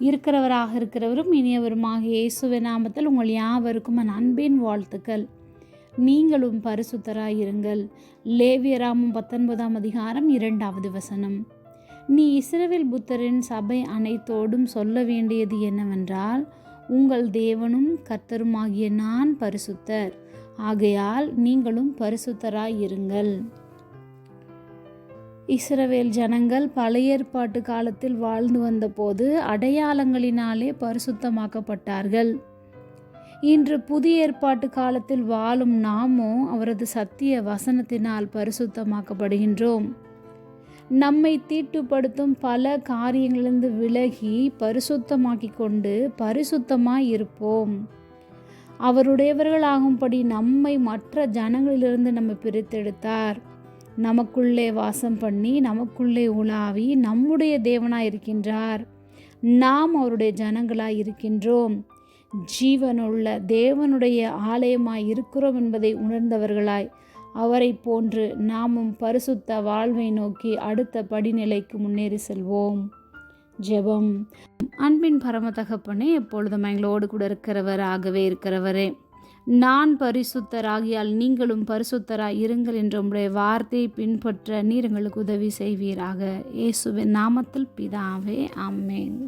இருக்கிறவராக இருக்கிறவரும் இனியவருமாக இயேசுவ நாமத்தில் உங்கள் யாவருக்கும் என் அன்பின் வாழ்த்துக்கள். நீங்களும் பரிசுத்தராய் இருங்கள். லேவியராமும் பத்தொன்பதாம் அதிகாரம் இரண்டாவது வசனம். நீ இஸ்ரவேல் புத்தரின் சபை அனைத்தோடும் சொல்ல வேண்டியது என்னவென்றால் உங்கள் தேவனும் கர்த்தருமாகிய நான் பரிசுத்தர். ஆகையால் நீங்களும் பரிசுத்தராய் இருங்கள். இஸ்ரவேல் ஜனங்கள் பழைய ஏற்பாட்டு காலத்தில் வாழ்ந்து வந்தபோது அடையாளங்களினாலே பரிசுத்தமாக்கப்பட்டார்கள். இன்று புதிய ஏற்பாட்டு காலத்தில் வாழும் நாமோ அவரது சத்திய வசனத்தினால் பரிசுத்தமாக்கப்படுகின்றோம். நம்மை தீட்டுப்படுத்தும் பல காரியங்களிலிருந்து விலகி பரிசுத்தமாக்கி கொண்டு பரிசுத்தமாய் இருப்போம் அவருடையவர்களாகும்படி நம்மை மற்ற ஜனங்களிலிருந்து நம்மை பிரித்தெடுத்தார். நமக்குள்ளே வாசம் பண்ணி நமக்குள்ளே உலாவி நம்முடைய தேவனாய் இருக்கின்றார். நாம் அவருடைய ஜனங்களாக இருக்கின்றோம். ஜீவனுள்ள தேவனுடைய ஆலயமாய் இருக்கிறோம் என்பதை உணர்ந்தவர்களாய் அவரை போன்று நாமும் பரிசுத்த வாழ்வை நோக்கி அடுத்த படிநிலைக்கு முன்னேறி செல்வோம். ஜெபம். அன்பின் பரம தகப்பனே எப்பொழுதும் எங்களோடு கூட இருக்கிறவர் ஆகவே இருக்கிறவரே நான் பரிசுத்தராகியால் நீங்களும் பரிசுத்தராய் இருங்கள் என்ற உங்களுடைய வார்த்தையை பின்பற்ற நீர் எங்களுக்கு உதவி செய்வீராக. இயேசுவின் நாமத்தில் பிதாவே அம்மேன்